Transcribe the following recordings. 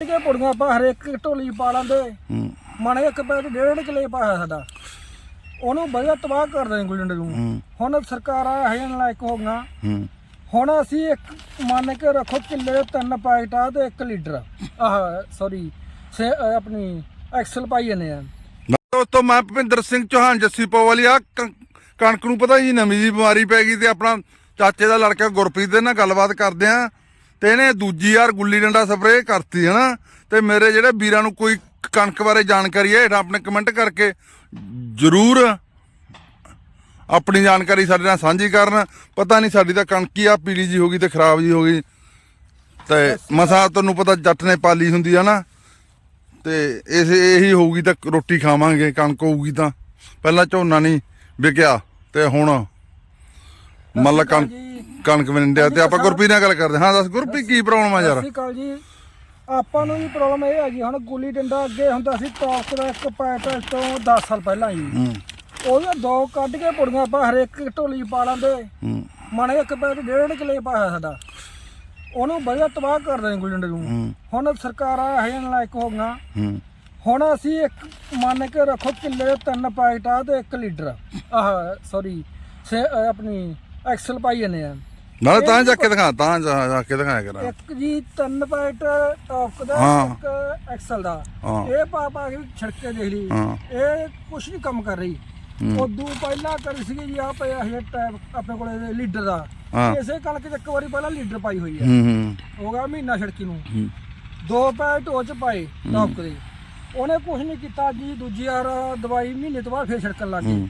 ਕੇ ਪੁੜੀਆਂ ਆਪਾਂ ਹਰੇਕ ਢੋਲੀ ਪਾ ਲਾਂਦੇ। ਹੂੰ। ਮਣੇ ਇੱਕ ਪੈਰ ਡੇਢ ਕਿਲੇ ਪਾਇਆ ਸਾਡਾ। ਉਹਨੂੰ ਵਧੀਆ ਤਬਾਹ ਕਰ ਦੇ ਗੁੱਲੰਡ ਨੂੰ। ਹੁਣ ਸਰਕਾਰਾਂ ਇਹ ਲਾਇਕ ਹੋ ਗਈਆਂ। ਹੂੰ। ਹੁਣ ਅਸੀਂ ਇੱਕ ਮੰਨ ਕੇ ਰੱਖੋ ਕਿੱਲੇ ਦੇ ਤਿੰਨ ਪੈਕਟ ਤੇ ਇੱਕ ਲੀਟਰ। ਆਹ ਸੌਰੀ ਆਪਣੀ ਐਕਸਲ ਪਾਈ ਜਾਂਦੇ ਆ। ਦੋਸਤੋ ਮੈਂ ਭੁਪਿੰਦਰ ਸਿੰਘ ਚੌਹਾਨ ਜੱਸੀ ਪੋਵਾਲੀਆ ਕਣਕ ਨੂੰ ਪਤਾ ਜੀ ਨਵੀਂ ਜੀ ਬਿਮਾਰੀ ਪੈ ਗਈ ਤੇ ਆਪਣਾ ਚਾਚੇ ਦਾ ਲੜਕਾ ਗੁਰਪ੍ਰੀਤ ਦੇ ਨਾਲ ਗੱਲਬਾਤ ਕਰਦੇ ਆ। ਤੇ ਇਹਨੇ ਦੂਜੀ ਯਾਰ ਗੁੱਲੀ ਡੰਡਾ ਸਪਰੇਅ ਕਰਤੀ, ਹਨਾ? ਤੇ ਮੇਰੇ ਜਿਹੜੇ ਵੀਰਾਂ ਨੂੰ ਕੋਈ ਕਣਕ ਬਾਰੇ ਜਾਣਕਾਰੀ ਹੈ, ਹੇਠਾਂ ਆਪਣੇ ਕਮੈਂਟ ਕਰਕੇ ਜਰੂਰ ਆਪਣੀ ਜਾਣਕਾਰੀ ਸਾਡੇ ਨਾਲ ਸਾਂਝੀ ਕਰਨ। ਪਤਾ ਨਹੀਂ ਸਾਡੀ ਤਾਂ ਕਣਕ ਹੀ ਆ, ਪੀਲੀ ਜੀ ਹੋ ਗਈ ਤੇ ਖਰਾਬ ਜੀ ਹੋ ਗਈ। ਤੇ ਮਸਾ ਤੁਹਾਨੂੰ ਪਤਾ ਜੱਟ ਨੇ ਪਾਲੀ ਹੁੰਦੀ ਆ ਨਾ ਤੇ ਇਸ ਇਹੀ ਹੋਊਗੀ ਤਾਂ ਰੋਟੀ ਖਾਵਾਂਗੇ, ਕਣਕ ਹੋਊਗੀ ਤਾਂ। ਪਹਿਲਾਂ ਝੋਨਾ ਨਹੀਂ ਵਿਕਿਆ, ਤੇ ਹੁਣ ਮੱਲ ਕਣਕ ਕਣਕ ਵਿੰਡਿਆ ਤੇ ਆਪਾਂ ਗੁਰਪ੍ਰੀਤ ਨਾਲ ਗੱਲ ਕਰਦੇ ਹਾਂ। ਦੱਸ ਗੁਰਪ੍ਰੀਤ ਕੀ ਪ੍ਰੋਬਲਮ ਆ ਸਤਿ ਯਾਰ ਸ਼੍ਰੀ ਅਕਾਲ ਜੀ। ਆਪਾਂ ਨੂੰ ਵੀ ਪ੍ਰੋਬਲਮ ਇਹ ਹੈ ਜੀ ਹੁਣ ਗੁੱਲੀ ਡੰਡਾ ਅੱਗੇ ਹੁੰਦਾ ਸੀ ਟੌਪ ਦਾ ਇੱਕ ਅੱਜ ਤੋਂ 10 ਸਾਲ ਪਹਿਲਾਂ ਜੀ। ਹੂੰ। ਉਹਦੇ ਦੋ ਕੱਢ ਕੇ ਪੁੜੀਆਂ ਆਪਾਂ ਹਰੇਕ ਢੋਲੀ ਪਾ ਲਾਂਦੇ। ਹੂੰ। ਮਣੇ ਇੱਕ ਪੈਰ ਡੇਢ ਕਿਲੇ ਪਾਇਆ ਸਾਡਾ। ਉਹਨੂੰ ਵਧੀਆ ਤਬਾਹ ਕਰ ਦੇ ਗੁੱਲੰਡ ਨੂੰ। ਹੂੰ। ਹੁਣ ਸਰਕਾਰਾਂ ਇਹ ਲਾਇਕ ਹੋ ਗਈਆਂ। ਹੂੰ। ਹੁਣ ਅਸੀਂ ਇੱਕ ਮੰਨ ਕੇ ਰੱਖੋ ਕਿੱਲੇ ਦੇ ਤਿੰਨ ਪੈਕਟ ਆ ਤੇ ਇੱਕ ਲੀਟਰ। ਆਹ ਸੌਰੀ ਆਪਣੀ ਐਕਸਲ ਪਾਈ ਜਾਂਦੇ ਆ। ਨਾਲੇ ਤਾਂ ਜਾ ਕੇ ਦਿਖਾ ਤਾਂ ਜਾ ਜਾ ਕੇ ਦਿਖਾਇਆ ਕਰਾਂ ਇੱਕ ਜੀ ਤਿੰਨ ਪੈਕਟ ਟੌਪ ਦਾ ਹਾਂ। ਇੱਕ ਐਕਸਲ ਦਾ ਹਾਂ। ਇਹ ਪਾ ਪਾ ਕੇ ਛੜਕੇ ਦੇਖ ਲਈ ਹਾਂ। ਇਹ ਕੁਛ ਨਹੀਂ ਕੰਮ ਕਰ ਰਹੀ। ਉਦੋਂ ਪਹਿਲਾਂ ਕਰੀ ਸੀਗੀ ਜੀ ਆ ਪਿਆ ਇਹ ਟੈਬ ਆਪਣੇ ਕੋਲੇ ਲੀਡਰ ਦਾ ਹਾਂ। ਇਸੇ ਕਣਕ ਚ ਇੱਕ ਵਾਰੀ ਪਹਿਲਾਂ ਲੀਡਰ ਪਾਈ ਹੋਈ ਹੈ ਹੂੰ ਹੂੰ ਹੋ ਗਿਆ ਮਹੀਨਾ ਛੜਕੀ ਨੂੰ ਹੂੰ। ਦੋ ਪੈਕਟ ਉਹ ਚ ਪਾਏ ਟੌਪ ਦੇ ਉਹਨੇ ਕੁਛ ਨਹੀਂ ਕੀਤਾ ਜੀ ਦੂਜੀ ਵਾਰ ਦਵਾਈ ਮਹੀਨੇ ਤੋਂ ਬਾਅਦ ਫੇਰ ਛੜਕਣ ਲੱਗ ਗਈ ਹੂੰ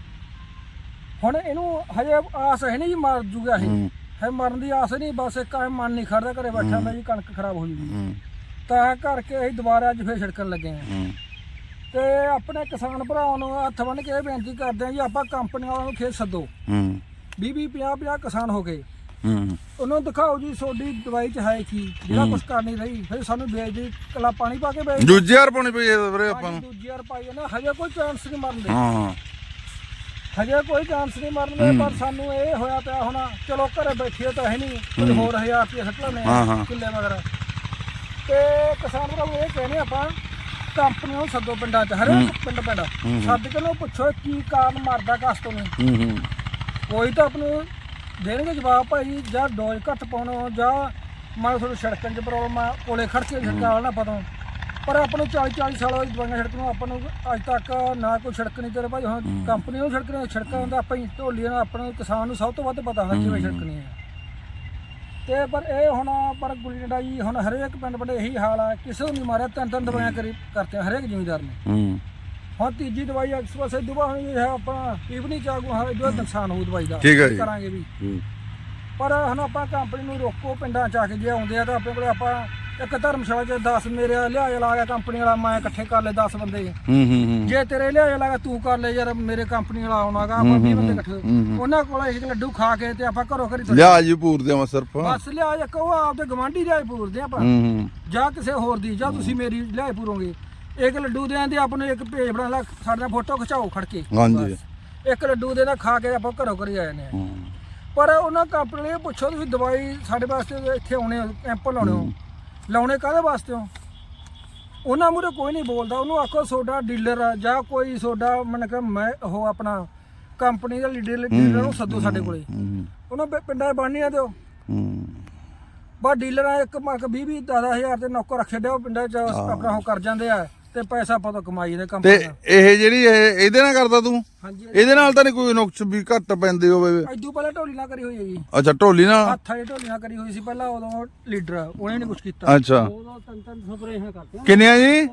ਹੁਣ ਇਹਨੂੰ ਹਜੇ ਆਸ ਹੈ ਨਹੀਂ ਜੀ ਮਰ ਜੂਗਾ ਇਹ ਹੂੰ। ਹੈ ਮਰਨ ਦੀ ਆਸ ਨਹੀਂ ਬਸ ਇੱਕ ਐਂ ਮਨ ਨਹੀਂ ਖੜਦਾ ਘਰੇ ਬੈਠਾ ਮੈਂ ਜੀ ਕਣਕ ਖਰਾਬ ਹੋ ਜੂਗੀ। ਤਾਂ ਕਰਕੇ ਅਸੀਂ ਦੁਬਾਰਾ ਅੱਜ ਫੇਰ ਛਿੜਕਣ ਲੱਗੇ ਆ ਤੇ ਆਪਣੇ ਕਿਸਾਨ ਭਰਾਵਾਂ ਨੂੰ ਹੱਥ ਬੰਨ ਕੇ ਇਹ ਬੇਨਤੀ ਕਰਦੇ ਆ ਜੀ ਆਪਾਂ ਕੰਪਨੀ ਵਾਲਿਆਂ ਨੂੰ ਖੇਤ ਸੱਦੋ। ਹੂੰ। 20 20 50 50 ਕਿਸਾਨ ਹੋ ਗਏ। ਹੂੰ। ਉਹਨਾਂ ਨੂੰ ਦਿਖਾਓ ਜੀ ਤੁਹਾਡੀ ਦਵਾਈ ਚ ਹੈ ਕੀ? ਜਿਹੜਾ ਕੁਝ ਕਰ ਨਹੀਂ ਰਹੀ ਫਿਰ ਸਾਨੂੰ ਵੇਚ ਦੀ ਕਲਾ ਪਾਣੀ ਪਾ ਕੇ ਵੇਚ। ਦੂਜੀ ਯਾਰ ਪਾਉਣੀ ਪਈ ਵੀਰੇ ਆਪਾਂ। ਨੂੰ ਦੂਜੀ ਵਾਰ ਪਾਈ ਨਾ ਹਜੇ ਕੋਈ ਚਾਂਸ ਨਹੀਂ ਮਰਨ ਦੇ। ਹਾਂ। ਹਜੇ ਕੋਈ ਚਾਂਸ ਨਹੀਂ ਮਰਨ ਦੇ ਪਰ ਸਾਨੂੰ ਇਹ ਹੋਇਆ ਪਿਆ ਹੁਣ ਚਲੋ ਘਰੇ ਬੈਠੀਏ ਤਾਂ ਹੈ ਨਹੀਂ ਕੋਈ ਹੋਰ ਹਜ਼ਾਰ ਰੁਪਏ ਸੱਟ ਲੈਣੇ ਹਾਂ, ਹਾਂ। ਕਿੱਲੇ ਮਗਰ। ਤੇ ਕਿਸਾਨ ਭਰਾ ਇਹ ਕਹਿੰਦੇ ਆਪਾਂ ਕੰਪਨੀ ਨੂੰ ਸੱਦੋ ਪਿੰਡਾਂ 'ਚ ਹਰੇਕ ਪਿੰਡ ਪਿੰਡ। ਸੱਦ ਕੇ ਨੂੰ ਪੁੱਛੋ ਕੀ ਕਾਰਨ ਮਰਦਾ ਕਸਤੋਂ ਨੂੰ ਹੂੰ ਹੂੰ। ਕੋਈ ਤਾਂ ਆਪ ਨੂੰ ਦੇਣਗੇ ਜਵਾਬ ਭਾਈ ਜਾਂ ਡੋਜ਼ ਘੱਟ ਪਾਉਣੋ ਜਾਂ ਮੰਨ ਤੁਹਾਨੂੰ ਸੜਕਾਂ 'ਚ ਪ੍ਰੋਬਲਮ ਆ ਕੋਲੇ ਖੜ ਕੇ ਵਾਲਾ ਨਾ ਪਤਾ ਪਰ ਆਪਾਂ ਨੂੰ 40 40 ਸਾਲ ਹੋਏ ਦਵਾਈਆਂ ਛੜਕ ਨੂੰ ਆਪਾਂ ਨੂੰ ਅੱਜ ਤੱਕ ਨਾ ਕੋਈ ਨਹੀਂ ਤੇਰੇ ਭਾਈ। ਹੁਣ ਕੰਪਨੀ ਨੂੰ ਸੜਕ ਨਹੀਂ ਸੜਕਾਂ ਦਾ ਆਪਾਂ ਹੀ ਢੋਲੀਆਂ ਦਾ ਆਪਾਂ ਨੂੰ ਕਿਸਾਨ ਨੂੰ ਸਭ ਤੋਂ ਵੱਧ ਪਤਾ ਹੁੰਦਾ ਕਿਵੇਂ ਛੜਕਣੀ ਹੈ। ਤੇ ਪਰ ਇਹ ਹੁਣ ਪਰ ਗੁੱਲੀ ਡੰਡਾ ਜੀ ਹੁਣ ਹਰੇਕ ਪਿੰਡ ਪਿੰਡ ਇਹੀ ਹਾਲ ਆ ਕਿਸੇ ਨੂੰ ਨਹੀਂ ਮਾਰਿਆ ਤਿੰਨ ਤਿੰਨ ਦਵਾਈਆਂ ਕਰੀ ਕਰਤੇ ਹਰੇਕ ਜ਼ਿਮੀਦਾਰ ਨੇ। ਹੂੰ। ਹੁਣ ਤੀਜੀ ਦਵਾਈ ਐਕਸਪ੍ਰੈਸ ਦੁਬਾ ਹੋਈ ਹੈ ਆਪਣਾ ਇਵਨੀ ਚਾਗੂ ਹੈ ਜੋ ਨੁਕਸਾਨ ਹੋਊ ਦਵਾਈ ਦਾ ਹੈ। ਕਰਾਂਗੇ ਵੀ। ਹੂੰ। ਪਰ ਹੁਣ ਆਪਾਂ ਕੰਪਨੀ ਨੂੰ ਰੋਕੋ ਪਿੰਡਾਂ ਚ ਆ ਕੇ ਜੇ ਆਉਂਦੇ ਆ ਤਾਂ ਆਪਣੇ ਕੋਲੇ ਆਪਾਂ ਇੱਕ ਧਰਮਸ਼ਾਲਾ ਚ 10 ਮੇਰੇ ਲਿਆ ਲਾ ਗਿਆ ਕੰਪਨੀ ਵਾਲਾ ਮੈਂ ਇਕੱਠੇ ਕਰ ਲਏ 10 ਬੰਦੇ। ਹੂੰ ਹੂੰ ਹੂੰ। ਜੇ ਤੇਰੇ ਲਿਆ ਲਾ ਗਿਆ ਤੂੰ ਕਰ ਲੈ ਯਾਰ ਮੇਰੇ ਕੰਪਨੀ ਵਾਲਾ ਆਉਣਾਗਾ ਆਪਾਂ 20 ਬੰਦੇ ਇਕੱਠੇ। ਉਹਨਾਂ ਕੋਲ ਇੱਕ ਲੱਡੂ ਖਾ ਕੇ ਤੇ ਆਪਾਂ ਘਰੋਂ ਘਰੀ ਤੁਰੇ। ਲਿਆ ਜੀ ਪੂਰ ਦੇ ਮੈਂ ਸਿਰਫ। ਬਸ ਲਿਆ ਇੱਕ ਉਹ ਆਪਦੇ ਗਵਾਂਢੀ ਲਿਆਏ ਪੂਰਦੇ ਆਪਾਂ। ਹੂੰ ਜਾਂ ਕਿਸੇ ਹੋਰ ਦੀ ਜਾਂ ਤੁਸੀਂ ਮੇਰੀ ਲਿਆਏ ਪੂਰੋਗੇ। ਇੱਕ ਲੱਡੂ ਦੇ ਆਂਦੇ ਆਪਾਂ ਨੂੰ ਇੱਕ ਪੇਜ ਬਣਾ ਲਾ ਸਾਡੇ ਨਾਲ ਫੋਟੋ ਖਿਚਾਓ ਖੜ ਕੇ। ਹਾਂਜੀ। ਇੱਕ ਲੱਡੂ ਦੇ ਨਾਲ ਖਾ ਕੇ ਆਪਾਂ ਘਰੋਂ ਘਰੀ ਆਏ ਨੇ। ਪਰ ਉਹਨਾਂ ਕੰਪਨੀ ਨੂੰ ਪੁੱਛੋ ਤੁਸੀਂ ਦਵਾਈ ਸਾਡੇ ਵਾਸਤੇ ਇੱਥੇ ਆਉਣੇ ਹੋ ਕੈਂਪ ਲਾਉਣੇ ਹੋ। ਲਾਉਣੇ ਕਾਹਦੇ ਵਾਸਤੇ ਹੋ? ਉਹਨਾਂ ਮੂਰੇ ਕੋਈ ਨਹੀਂ ਬੋਲਦਾ ਉਹਨੂੰ ਆਖੋ ਸੋਡਾ ਡੀਲਰ ਜਾਂ ਕੋਈ ਸੋਡਾ ਮਨ ਕਿ ਮੈਂ ਉਹ ਆਪਣਾ ਕੰਪਨੀ ਦਾ ਲੀਡਰ ਡੀਲਰ ਨੂੰ ਸੱਦੋ ਸਾਡੇ ਕੋਲੇ। ਉਹਨਾਂ ਪਿ- ਪਿੰਡਾਂ 'ਚ ਬਣਨੀਆਂ ਦਿਓ ਹੂੰ। ਬਾ ਡੀਲਰਾਂ ਇੱਕ ਮੱਕ 20 20 ਹਜ਼ਾਰ ਦੇ ਨੌਕਰ ਰੱਖੇ ਦਿਓ ਪਿੰਡਾਂ 'ਚ ਆਪਣਾ ਉਹ ਕਰ ਜਾਂਦੇ ਆ। ਤੇ ਪੈਸਾ ਆਪਾਂ ਤੋਂ ਕਮਾਈ ਦੇ ਤੇ ਕੰਪਨੀ ਦਾ ਇਹ ਜਿਹੜੀ ਇਹ ਇਹਦੇ ਨਾਲ ਕਰਦਾ ਤੂੰ? ਹਾਂਜੀ ਇਹਦੇ ਨਾਲ ਤਾਂ ਨਹੀਂ ਕੋਈ ਨੁਕਸ ਵੀ ਘੱਟ ਪੈਂਦੇ ਹੋਵੇ। ਐਦੂ ਪਹਿਲਾਂ ਢੋਲੀ ਨਾਲ ਕਰੀ ਹੋਈ ਹੈ ਜੀ। ਅੱਛਾ ਢੋਲੀ ਨਾਲ? ਹੱਥਾਂ ਦੀ ਢੋਲੀ ਨਾਲ ਕਰੀ ਹੋਈ ਸੀ ਪਹਿਲਾਂ ਉਦੋਂ ਲੀਡਰ ਉਹਨੇ ਨਹੀਂ ਕੁਝ ਕੀਤਾ। ਅੱਛਾ। ਉਦੋਂ ਤਿੰਨ ਤਿੰਨ ਸਪਰੇਹਾਂ ਕਰਤੀਆਂ। ਕਿੰਨੀਆਂ ਜੀ?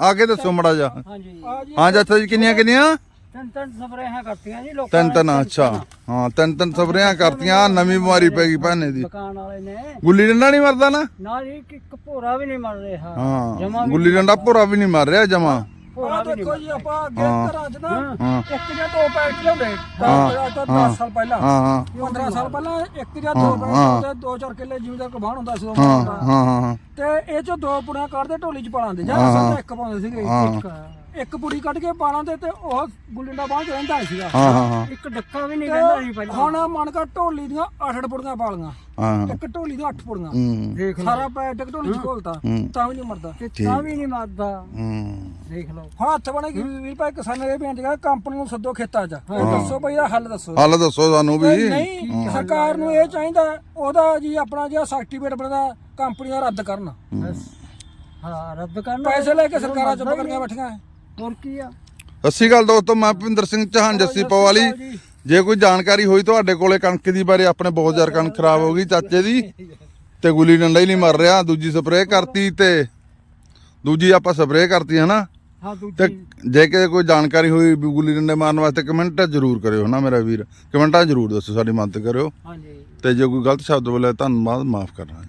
ਆ ਕੇ ਦੱਸੋ ਮੜਾ ਜਾ ਹਾਂਜੀ। ਹਾਂ ਚਾਚਾ ਜੀ ਕਿੰਨੀਆਂ ਕਿੰਨੀਆਂ? ਤਿੰਨ ਤਿੰਨ ਸਪਰੇਹਾਂ ਕਰਤੀਆਂ ਜੀ ਲੋਕਾਂ ਤਿੰਨ ਤਿੰਨ ਅੱਛਾ। ਹਾਂ ਤਿੰਨ ਤਿੰਨ ਸਪਰੇਆਂ ਕਰਤੀਆਂ ਨਵੀਂ ਬਿਮਾਰੀ ਪੈ ਗਈ ਭਾਨੇ ਦੀ ਦੁਕਾਨ ਵਾਲੇ ਨੇ। ਗੁੱਲੀ ਡੰਡਾ ਨਹੀਂ ਮਰਦਾ ਨਾ? ਨਾ ਜੀ ਇੱਕ ਇੱਕ ਭੋਰਾ ਵੀ ਨਹੀਂ ਮਰ ਰਿਹਾ। ਹਾਂ ਗੁੱਲੀ ਡੰਡਾ ਭੋਰਾ ਵੀ ਨਹੀਂ ਮਰ ਰਿਹਾ ਜਮਾ। ਆਹ ਦੇਖੋ ਜੀ ਆਪਾਂ ਅੱਗੇ ਹਾਂ। ਘਰਾਂ 'ਚ ਨਾ ਹਾਂ। ਇੱਕ ਜਾਂ ਦੋ ਪੈਕਟ ਲਿਆਉਂਦੇ। ਹਾਂ, ਤਾਂ ਹਾਂ। 10 ਸਾਲ ਪਹਿਲਾਂ। ਹਾਂ ਹਾਂ। 15 ਸਾਲ ਪਹਿਲਾਂ ਇੱਕ ਜਾਂ ਦੋ ਪੈਕਟ। ਹੁੰਦੇ ਦੋ ਚਾਰ ਕਿੱਲੇ ਜਿਵੇਂ ਦਾ ਕਬਾਣ ਹੁੰਦਾ ਸੀ ਉਦੋਂ ਹਾਂ। ਹਾਂ ਹਾਂ ਤੇ ਇਹ ਚੋਂ ਦੋ ਪੁੜੀਆਂ ਕੱਢਦੇ ਢੋਲੀ 'ਚ ਪਾਲਾਂਦੇ ਜਾਂ ਹਾਂ। 'ਚ ਇੱਕ ਪਾਉਂਦੇ ਸੀਗੇ। ਇੱਕ ਇੱਕ ਪੁੜੀ ਕੱਢ ਕੇ ਪਾਲਾਂਦੇ ਤੇ ਉਹ ਗੁੱਲੀ ਦਾ ਬਾਂਹ 'ਚ ਰਹਿੰਦਾ ਸੀਗਾ। ਹਾਂ ਹਾਂ ਹਾਂ। ਇੱਕ ਡੱਕਾ ਵੀ ਨਹੀਂ ਤੇ ਰਹਿੰਦਾ ਸੀ ਪਹਿਲਾਂ। ਹੁਣ ਮਨ ਕਰ ਢੋਲੀ ਦੀਆਂ 8-8 ਪੁੜੀਆਂ ਪਾਲੀਆਂ ਹਾਂ। ਇੱਕ ਢੋਲੀ ਦੀਆਂ 8 ਪੁੜੀਆਂ। ਹੂੰ। ਸਾਰਾ ਪੈਟ ਢੋਲੀ 'ਚ ਘੋਲਤਾ। ਹੂੰ। ਤਾਂ ਵੀ ਨਹੀਂ ਮਰਦਾ। ਤੇ ਤਾਂ ਵੀ ਨਹੀਂ ਮਰਦਾ। ਹੂੰ। ਦੇਖ ਲਓ। ਹੁਣ ਹੱਥ ਬਣੇ ਕਿ ਵੀਰ ਭਾਈ ਕਿਸਾਨਾਂ ਦੇ ਬੇਨਤੀ ਕਰ ਕੰਪਨੀ ਨੂੰ ਸੱਦੋ ਖੇਤਾਂ 'ਚ। ਦੱਸੋ ਭਈ ਇਹਦਾ ਹੱਲ ਦੱਸੋ। ਹਾਲ ਦੱਸੋ ਸਾਨੂੰ ਵੀ। ਨਹੀਂ ਸਰਕਾਰ ਨੂੰ ਇਹ ਚਾਹੀਦਾ ਉਹਦਾ ਜੀ ਆਪਣਾ ਜਿਹੜਾ ਸਰਟੀਫਿਕੇਟ ਬਣਦਾ ਕੰਪਨੀ ਦਾ ਰੱਦ ਕਰਨ। ਹਾਂ। ਰੱਦ ਕਰਨਾ। ਪੈਸੇ ਲੈ ਕੇ ਸਰਕਾਰਾਂ ਚੁੱਪ ਕਰਕੇ ਬੈਠੀਆਂ। ਹੋਰ ਕੀ ਆ? ਸਤਿ ਸ਼੍ਰੀ ਅਕਾਲ ਦੋਸਤੋ ਮੈਂ ਭਿੰਦਰ ਸਿੰਘ ਚੌਹਾਨ ਜੱਸੀ ਪਵਾਲੀ। ਜੇ ਕੋਈ ਜਾਣਕਾਰੀ ਹੋਈ ਤੁਹਾਡੇ ਕੋਲੇ ਕਣਕ ਦੀ ਬਾਰੇ ਆਪਣੇ ਬਹੁਤ ਜ਼ਿਆਦਾ ਕਣਕ ਖਰਾਬ ਹੋ ਗਈ ਚਾਚੇ ਦੀ। ਤੇ ਗੁੱਲੀ ਡੰਡਾ ਹੀ ਨਹੀਂ ਮਰ ਰਿਹਾ ਦੂਜੀ ਸਪਰੇਅ ਕਰਤੀ ਤੇ ਦੂਜੀ ਆਪਾਂ ਸਪਰੇਅ ਕਰਤੀ ਹਨਾ? ਹਾਂ ਤੇ ਦੂਜੀ ਜੇ ਕਿਸੇ ਕੋਈ ਜਾਣਕਾਰੀ ਹੋਈ ਵੀ ਗੁੱਲੀ ਡੰਡੇ ਮਾਰਨ ਵਾਸਤੇ ਕਮੈਂਟ ਜ਼ਰੂਰ ਕਰਿਓ ਹਨਾ ਮੇਰਾ ਵੀਰ। ਕਮੈਂਟਾਂ ਜ਼ਰੂਰ ਦੱਸੋ ਸਾਡੀ ਮਦਦ ਕਰਿਓ। ਹਾਂਜੀ। ਤੇ ਜੇ ਕੋਈ ਗਲਤ ਸ਼ਬਦ ਬੋਲੇ ਧੰਨਵਾਦ ਮਾਫ ਕਰਨਾ ਜੀ।